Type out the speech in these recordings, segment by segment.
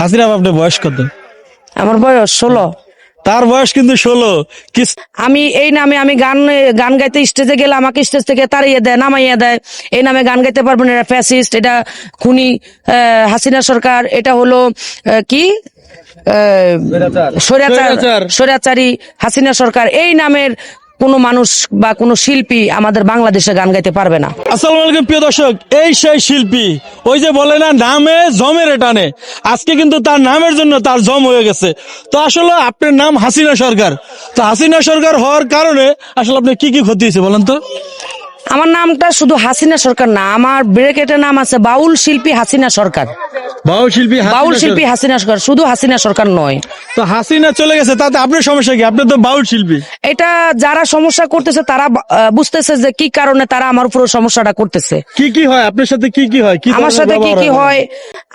হাসিনা আপনার বয়স কত? আমার বয়স ষোলো। তার বয়স কিন্তু ষোলো। আমি এই নামে আমি গান গান গাইতে স্টেজে গেলে আমাকে স্টেজ থেকে তাড়িয়ে দেয় নামাইয়া দেয়। এই নামে গান গাইতে পারবেন এটা ফ্যাসিস্ট এটা খুনি আহ, হাসিনা সরকার এটা হলো কি। স্বৈরাচারী হাসিনা সরকার। এই নামের কোনো মানুষ বা কোনো শিল্পী আমাদের বাংলাদেশে গান গাইতে পারবে না। আসসালামু আলাইকুম প্রিয় দর্শক। এই সেই শিল্পী ওই যে বলে না নামে জমের টানে। আজকে কিন্তু তার নামের জন্য তার জম হয়ে গেছে। তো আসলে আপনার নাম হাসিনা সরকার। তো হাসিনা সরকার হওয়ার কারণে আসলে আপনি কি কি ক্ষতি হয়েছে বলেন তো? আমার নামটা শুধু হাসিনা সরকার না আমার ব্রেকেটের নাম আছে বাউল শিল্পী হাসিনা সরকার। বাউল শিল্পী হাসিনা বাউল শিল্পী হাসিনা সরকার শুধু হাসিনা সরকার নয়। তো হাসিনা চলে গেছে তাতে আপনার সমস্যা কি? আপনি তো বাউল শিল্পী এটা যারা সমস্যা করতেছে তারা বুঝতেছে যে কি কারণে তারা আমার উপর সমস্যাটা করতেছে। কি কি হয়? আপনার সাথে কি কি হয়? আমার সাথে কি কি হয়?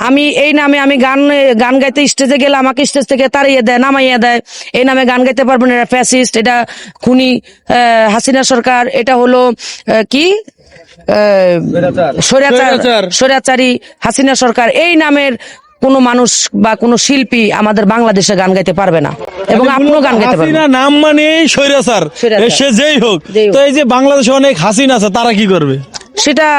আমি এই নামে আমি গান গান গাইতে স্টেজে গেলে আমাকে স্টেজ থেকে তাড়িয়ে দেয় নামাইয়া দেয়। এই নামে গান গাইতে পারবেন এটা ফ্যাসিস্ট এটা খুনি আহ, হাসিনা সরকার এটা হলো কি? স্বৈরাচার হাসিনা সরকার এই নামের কোনো মানুষ বা কোনো শিল্পী আমাদের বাংলাদেশে গান গাইতে পারবে না এবং আপনিও গান গাইতে পারবেন। হাসিনা নাম মানে স্বৈরাচার। সে যেই হোক। তো এই যে বাংলাদেশে অনেক হাসিনা আছে তারা কি করবে? সেটা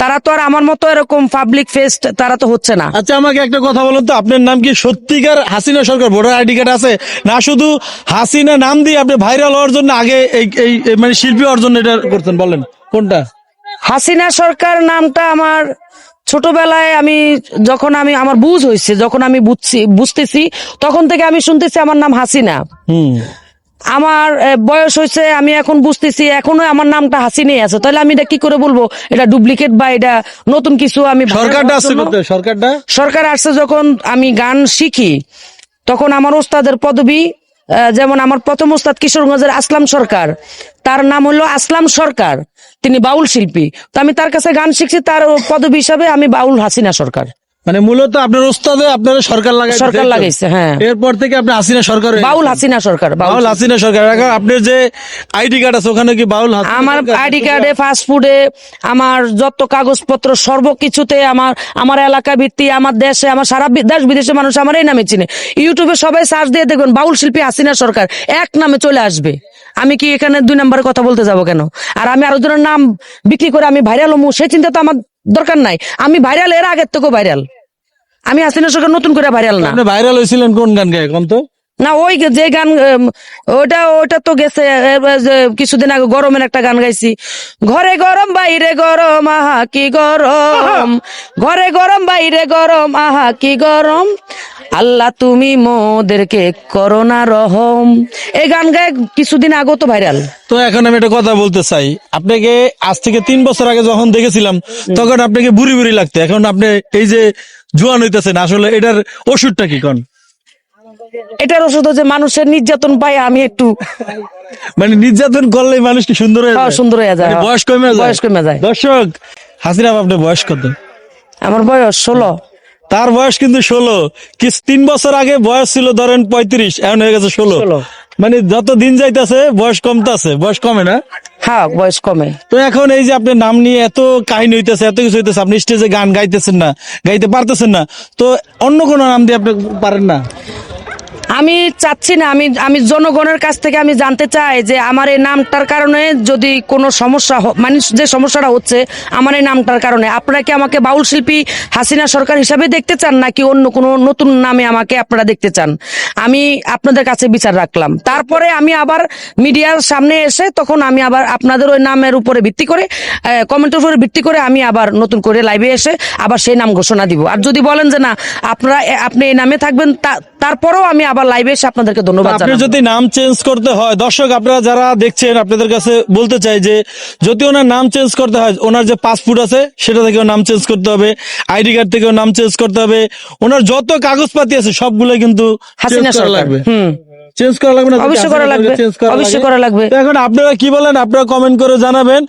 তারা তো আর আমার মতো এরকম পাবলিক ফেস্ট তারা তো হচ্ছে না। আচ্ছা আমাকে একটা কথা বলুন তো আপনার নাম কি সত্যিকার Hasina Sarkar? Voter ID card আছে? না শুধু হাসিনা নাম দিয়ে আপনি ভাইরাল হওয়ার জন্য আগে এই এই এই মানে শিল্পী অর্জন এটা করতেন বলেন কোনটা? হাসিনা সরকার নামটা আমার ছোটবেলায় আমি যখন আমি আমার বুঝ হয়েছে যখন আমি বুঝছি বুঝতেছি তখন থেকে আমি শুনতেছি আমার নাম হাসিনা। হুম। আমার বয়স হয়েছে আমি এখন বুঝতেছি এখনও আমার নামটা হাসিনাই আছে। তাহলে আমি এটা কি করে বলব? এটা ডুপ্লিকেট বা এটা নতুন কিছু আমি সরকারটা সরকারটা? সরকার আসছে যখন আমি গান শিখি তখন আমার ওস্তাদের পদবি আহ, যেমন আমার প্রথম ওস্তাদ কিশোরগঞ্জের আসলাম সরকার তার নাম হলো আসলাম সরকার। তিনি বাউল শিল্পী। তো আমি তার কাছে গান শিখছি তার পদবি হিসাবে আমি বাউল হাসিনা সরকার। মানে মূলত আপনার ওস্তাদে আপনার সরকার লাগাই সরকার লাগাইছে, হ্যাঁ। এরপর থেকে আপনি হাসিনা সরকার বাউল হাসিনা সরকার বাউল হাসিনা। সরকার। আপনার যে আইডি কার্ড আছে ওখানে কি বাউল হাসিনা আমার আইডি কার্ডে ফাস্টফুডে আমার যত কাগজপত্র সর্বকিছুতে আমার আমার এলাকা ভিত্তি আমার দেশে আমার সারা দেশ বিদেশে মানুষ আমার এই নামে চিনে। ইউটিউবে সবাই সার্চ দিয়ে দেখবেন বাউল শিল্পী হাসিনা সরকার। এক নামে চলে আসবে। আমি কি এখানে দুই নম্বরে কথা বলতে যাব কেন? আর আমি আরও জনের নাম বিক্রি করে আমি ভাইরাল হমু সে চিন্তা তো আমার দরকার নাই। আমি ভাইরাল এর আগের থেকেও ভাইরাল আমি হাসিনা সরকার নতুন করে ভাইরাল না। আপনি ভাইরাল হয়েছিলেন কোন গান গায়ে কোন তো? না ওই যে- গান ওটা ওটা তো গেছে কিছুদিন আগে গরমের একটা গান গাইছি। ঘরে গরম বাইরে গরম আহা কি গরম। ঘরে গরম বাইরে গরম আহা কি গরম। আল্লাহ তুমি মোদেরকে করোনা রহম। এই গান গায়ে কিছুদিন আগেও তো ভাইরাল। তো এখন আমি একটা কথা বলতে চাই। আপনাকে আজ থেকে তিন বছর আগে যখন দেখেছিলাম তখন আপনাকে বুড়ি বুড়ি লাগতো। এখন আপনি এই যে জোয়ান হইতেছেন আসলে এটার ওষুধটা কি কোন? এটার ওষুধ হচ্ছে মানুষের নির্যাতন পাই আমি একটু মানে নির্যাতন করলে মানুষ কি সুন্দর হয়ে হ্যাঁ, যায়? সুন্দর হয়ে যায়, মানে হ্যাঁ। বয়স কমে যায়? বয়স কমে যায়। দর্শক হাসিনা আপনার বয়স কত? আমার বয়স ষোলো। তার বয়স কিন্তু ষোলো। কি তিন বছর আগে বয়স ছিল ধরেন পঁয়ত্রিশ এখন হয়ে গেছে ষোলো। ষোলো। মানে যত দিন যাইতেছে বয়স কমতেছে। বয়স কমে না? হ্যাঁ বয়স কমে। তো এখন এই যে আপনি নাম নিয়ে এত কাহিনী হইতেছে এত কিছু হইতেছে আপনি স্টেজে গান গাইতেছেন না গাইতে পারতেছেন না। তো অন্য কোনো নাম দিয়ে আপনি পারেন না? আমি চাচ্ছি না, আমি আমি জনগণের কাছ থেকে আমি জানতে চাই যে আমার এই নামটার কারণে যদি কোনো সমস্যা মানুষ যে সমস্যাটা হচ্ছে আমার এই নামটার কারণে, আপনারা কি আমাকে বাউল শিল্পী হাসিনা সরকার হিসাবে দেখতে চান নাকি অন্য কোনো নতুন নামে আমাকে আপনারা দেখতে চান? আমি আপনাদের কাছে বিচার রাখলাম। তারপরে আমি আবার মিডিয়ার সামনে এসে তখন আমি আবার আপনাদের ওই নামের উপরে ভিত্তি করে কমেন্টের উপরে ভিত্তি করে আমি আবার নতুন করে লাইভে এসে আবার সেই নাম ঘোষণা দিব। আর যদি বলেন যে না, আপনারা আপনি এই নামে থাকবেন, তা- তারপরেও আমি আবার লাইভে এসে আপনাদেরকে ধন্যবাদ আপনি যদি নাম চেঞ্জ করতে হয় দর্শক আপনারা যারা দেখছেন আপনাদের কাছে বলতে চাই যে যদি ওনার নাম চেঞ্জ করতে হয় ওনার যে পাসপোর্ট আছে সেটা থেকেও নাম চেঞ্জ করতে হবে আইডি কার্ড থেকেও নাম চেঞ্জ করতে হবে ওনার যত কাগজপাতি আছে সবগুলো কিন্তু হাসিনা লাগবে হুম। চেঞ্জ করা লাগবে না অবশ্যই করা লাগবে। অবশ্যই করা লাগবে। এখন আপনারা কি বলেন আপনারা কমেন্ট করে জানাবেন